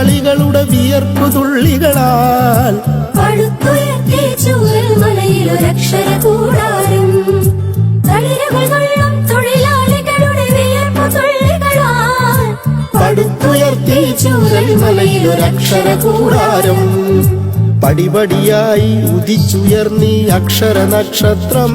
തൊഴിലാളികളുടെ വിയർപ്പു തുള്ളികളാൽ പടുത്തുയർത്തി ചൂരൽ മലയിലൊരക്ഷര കൂടാരം. പടിപടിയായി ഉദിച്ചുയർന്നീ അക്ഷര നക്ഷത്രം.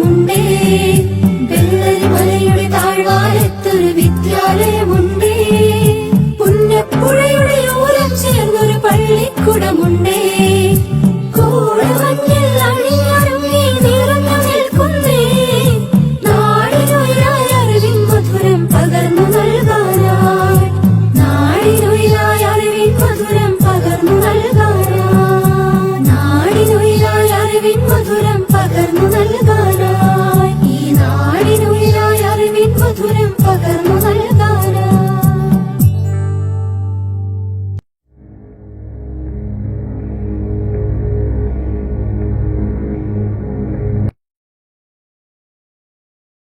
പള്ളിക്കുടമുണ്ടേ